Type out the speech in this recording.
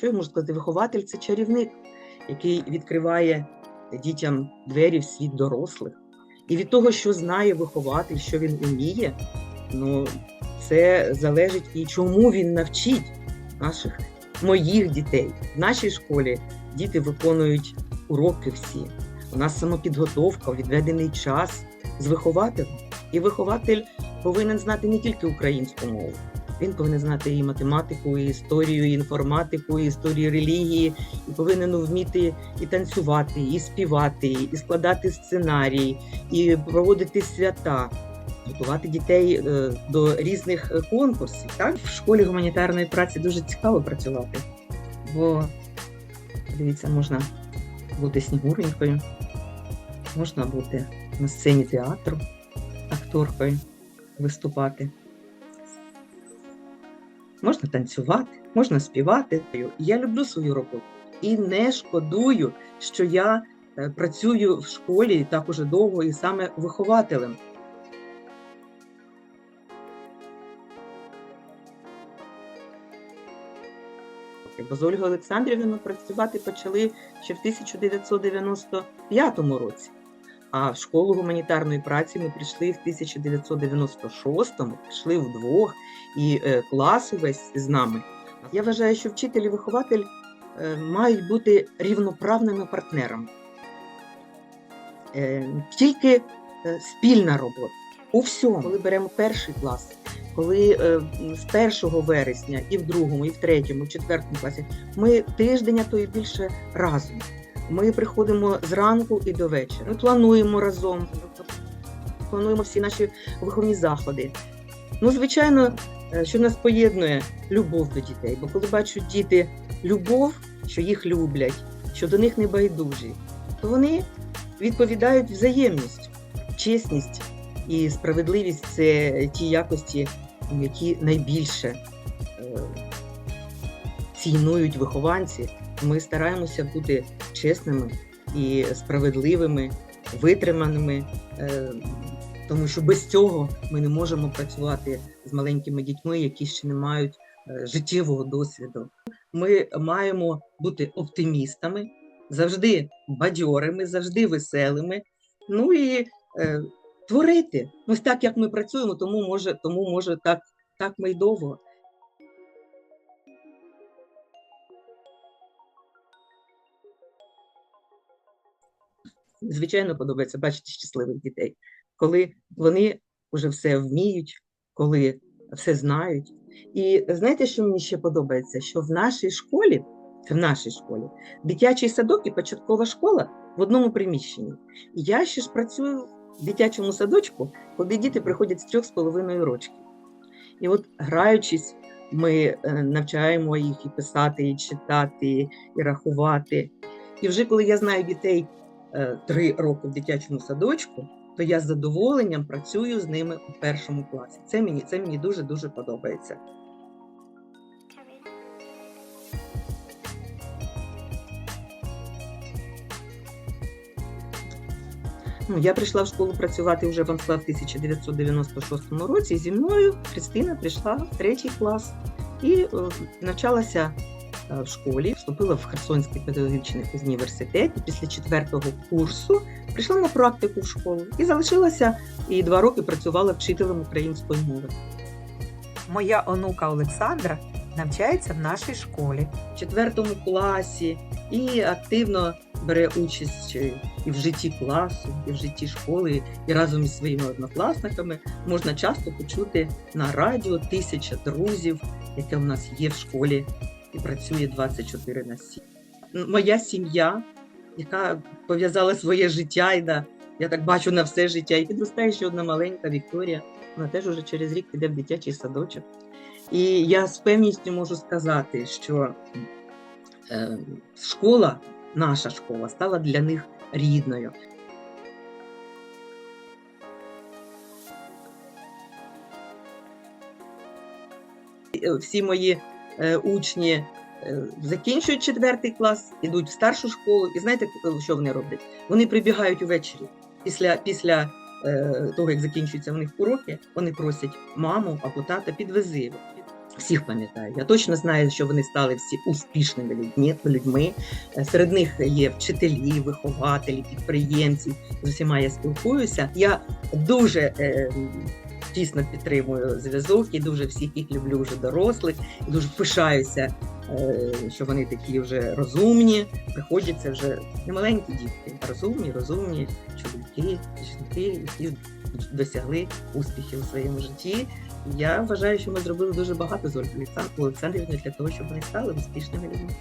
Що я можу сказати? Вихователь це чарівник, який відкриває дітям двері в світ дорослих. І від того, що знає вихователь, що він уміє, ну це залежить і чому він навчить наших моїх дітей. В нашій школі діти виконують уроки всі. У нас самопідготовка, відведений час з вихователем. І вихователь повинен знати не тільки українську мову. Він повинен знати і математику, і історію, і інформатику, і історію релігії, і повинен вміти і танцювати, і співати, і складати сценарії, і проводити свята, готувати дітей е, до різних е, конкурсів. Так в школі гуманітарної праці дуже цікаво працювати, бо дивіться, можна бути снігуренькою, можна бути на сцені театру акторкою, виступати. Можна танцювати, можна співати. Я люблю свою роботу і не шкодую, що я е, працюю в школі так уже довго і саме вихователем. Бо з Ольгою Олександрівною працювати почали ще в 1995 році. А в школу гуманітарної праці ми прийшли в 1996-му, прийшли вдвох, і е, клас увесь з нами. Я вважаю, що вчитель і вихователь е, мають бути рівноправними партнерами. Е, тільки е, спільна робота у всьому, коли беремо перший клас, коли з 1 вересня і в другому, і в третьому, і в четвертому класі ми тиждень, а то і більше разом. Ми приходимо зранку і до вечора. Ми плануємо разом, плануємо всі наші виховні заходи. Ну, звичайно, е, що нас поєднує любов до дітей. Бо коли бачать діти любов, що їх люблять, що до них не байдужі, то вони відповідають взаємністю, чесність і справедливість це ті якості, які найбільше е, цінують вихованці. Ми стараємося бути чесними і справедливими, витриманими, е, тому що без цього ми не можемо працювати з маленькими дітьми, які ще не мають е, життєвого досвіду. Ми маємо бути оптимістами, завжди бадьорими, завжди веселими. Ну і е, творити. Ось так як ми працюємо, тому може, тому може так, так ми й довго. Звичайно, подобається бачити щасливих дітей, коли вони вже все вміють, коли все знають. І знаєте, що мені ще подобається? Що в нашій школі, в нашій школі, дитячий садок і початкова школа в одному приміщенні. Я ще ж працюю в дитячому садочку, куди діти приходять з трьох з половиною рочків. І от граючись, ми е, навчаємо їх і писати, і читати, і рахувати. І вже коли я знаю дітей три роки в дитячому садочку, то я з задоволенням працюю з ними у першому класі. Це мені це мені дуже дуже подобається. Ну, я прийшла в школу працювати вже в Амсла в 1996 році. Зі мною Христина прийшла в третій клас і е, навчалася е, в школі, вступила в Херсонський педагогічний університет. І після четвертого курсу прийшла на практику в школу і залишилася і два роки працювала вчителем української мови. Моя онука Олександра навчається в нашій школі. в четвертому класі і активно бере участь е, і в житті класу, і в житті школи, і разом із своїми однокласниками можна часто почути на радіо тисяча друзів, яке в нас є в школі і працює 24 на 7. Моя сім'я, яка пов'язала своє життя, і на, я так бачу на все життя, і підростає ще одна маленька Вікторія. Вона теж уже через рік піде в дитячий садочок. І я з певністю можу сказати, що е, школа, наша школа, стала для них рідною. Е, Всі мої учні е, закінчують четвертий клас, ідуть в старшу школу, і знаєте, що вони роблять? Вони прибігають увечері після, після е, того, як закінчуються в них уроки, вони просять маму або тата підвези. всіх пам'ятаю. Я точно знаю, що вони стали всі успішними людьми. Е, Серед них є вчителі, вихователі, підприємці. З усіма я спілкуюся. Я дуже тісно підтримую зв'язок і дуже всіх їх люблю вже дорослих. І дуже пишаюся, е, що вони такі вже розумні. Приходяться вже не маленькі дітки, а розумні, розумні чоловіки, жінки, які досягли успіхів у своєму житті. Я вважаю, що ми зробили дуже багато з Ольгою Олександрівною для того, щоб вони стали успішними людьми.